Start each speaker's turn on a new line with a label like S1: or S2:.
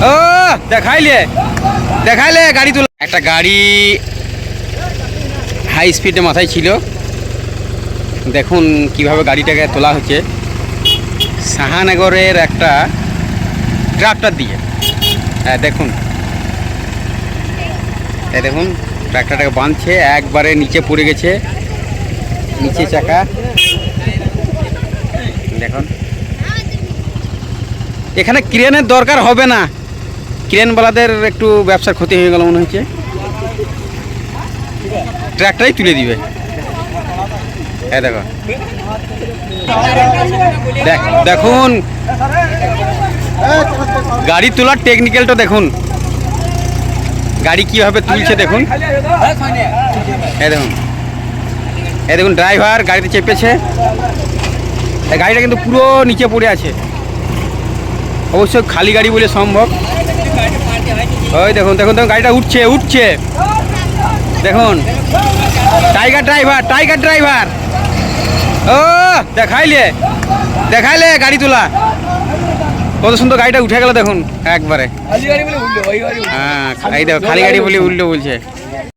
S1: ও, দেখাইলে দেখাইলে গাড়ি তুলে। একটা গাড়ি হাই স্পিডে মাথায় ছিল। দেখুন কীভাবে গাড়িটাকে তোলা হচ্ছে। শাহানগরের একটা ট্রাক্টর দিয়ে। হ্যাঁ দেখুন। হ্যাঁ দেখুন ট্রাক্টরটাকে বাঁধছে, একবারে নিচে পড়ে গেছে। নিচে চাকা। দেখুন। এখানে ক্রেনের দরকার হবে না। ক্রেনওয়ালাদের একটু ব্যবসার ক্ষতি হয়ে গেল মনে হচ্ছে। ট্রাক্টরাই তুলে দিবে। হ্যাঁ দেখো। দেখ, দেখুন। গাড়ি তোলার টেকনিক্যালটা দেখুন। গাড়ি কীভাবে তুলছে দেখুন। এই দেখুন। এই দেখুন ড্রাইভার গাড়িতে চেপেছে। গাড়িটা কিন্তু পুরো নিচে পড়ে আছে। অবশ্য খালি গাড়ি বলে সম্ভব। ওই দেখুন দেখুন দেখুন গাড়িটা উঠছে উঠছে। দেখুন। টাইগার ড্রাইভার টাইগার ড্রাইভার ও দেখাইলে দেখাইলে গাড়ি তোলা। কত সুন্দর গাড়িটা উঠে গেল দেখুন একবারে। হ্যাঁ এই দেখো খালি গাড়ি বলে উঠল বলছে।